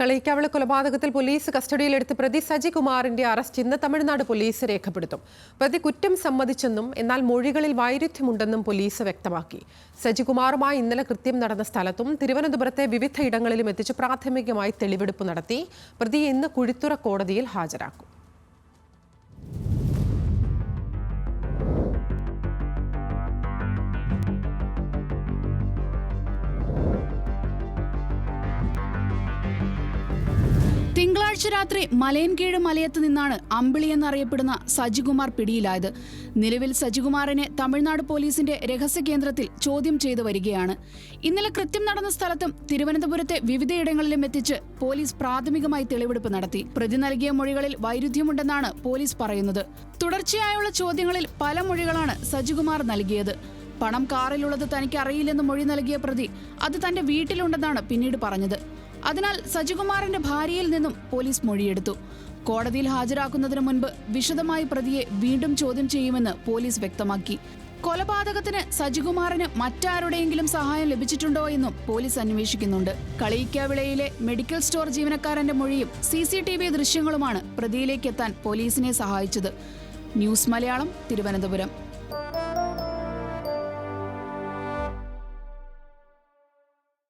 കളയിക്കാവിള കൊലപാതകത്തിൽ പോലീസ് കസ്റ്റഡിയിലെടുത്ത് പ്രതി സജികുമാറിന്റെ അറസ്റ്റ് ഇന്ന് തമിഴ്നാട് പോലീസ് രേഖപ്പെടുത്തും. പ്രതി കുറ്റം സമ്മതിച്ചെന്നും എന്നാൽ മൊഴികളിൽ വൈരുദ്ധ്യമുണ്ടെന്നും പോലീസ് വ്യക്തമാക്കി. സജികുമാറുമായി ഇന്നലെ കൃത്യം നടന്ന സ്ഥലത്തും തിരുവനന്തപുരത്തെ വിവിധ ഇടങ്ങളിലും എത്തിച്ച് പ്രാഥമികമായി തെളിവെടുപ്പ് നടത്തി. പ്രതിയെ ഇന്ന് കുഴിത്തുറ കോടതിയിൽ ഹാജരാക്കും. തിങ്കളാഴ്ച രാത്രി മലയൻകീഴ് മലയത്ത് നിന്നാണ് അമ്പിളി എന്നറിയപ്പെടുന്ന സജികുമാർ പിടിയിലായത്. നിലവിൽ സജികുമാറിനെ തമിഴ്നാട് പോലീസിന്റെ രഹസ്യ കേന്ദ്രത്തിൽ ചോദ്യം ചെയ്തു വരികയാണ്. ഇന്നലെ കൃത്യം നടന്ന സ്ഥലത്തും തിരുവനന്തപുരത്തെ വിവിധയിടങ്ങളിലും എത്തിച്ച് പോലീസ് പ്രാഥമികമായി തെളിവെടുപ്പ് നടത്തി. പ്രതി നൽകിയ മൊഴികളിൽ വൈരുദ്ധ്യമുണ്ടെന്നാണ് പോലീസ് പറയുന്നത്. തുടർച്ചയായുള്ള ചോദ്യങ്ങളിൽ പല മൊഴികളാണ് സജികുമാർ നൽകിയത്. പണം കാറിലുള്ളത് തനിക്ക് അറിയില്ലെന്ന് മൊഴി നൽകിയ പ്രതി അത് തന്റെ വീട്ടിലുണ്ടെന്നാണ് പിന്നീട് പറഞ്ഞത്. അതിനാൽ സജികുമാറിന്റെ ഭാര്യയിൽ നിന്നും പോലീസ് മൊഴിയെടുത്തു. കോടതിയിൽ ഹാജരാക്കുന്നതിന് മുൻപ് വിശദമായി പ്രതിയെ വീണ്ടും ചോദ്യം ചെയ്യുമെന്ന് പോലീസ് വ്യക്തമാക്കി. കൊലപാതകത്തിന് സജികുമാറിന് മറ്റാരുടെയെങ്കിലും സഹായം ലഭിച്ചിട്ടുണ്ടോ എന്നും പോലീസ് അന്വേഷിക്കുന്നുണ്ട്. കളിയിക്കാവിളയിലെ മെഡിക്കൽ സ്റ്റോർ ജീവനക്കാരന്റെ മൊഴിയും സി സി ടി വി ദൃശ്യങ്ങളുമാണ് പ്രതിയിലേക്കെത്താൻ പോലീസിനെ സഹായിച്ചത്. ന്യൂസ് മലയാളം തിരുവനന്തപുരം.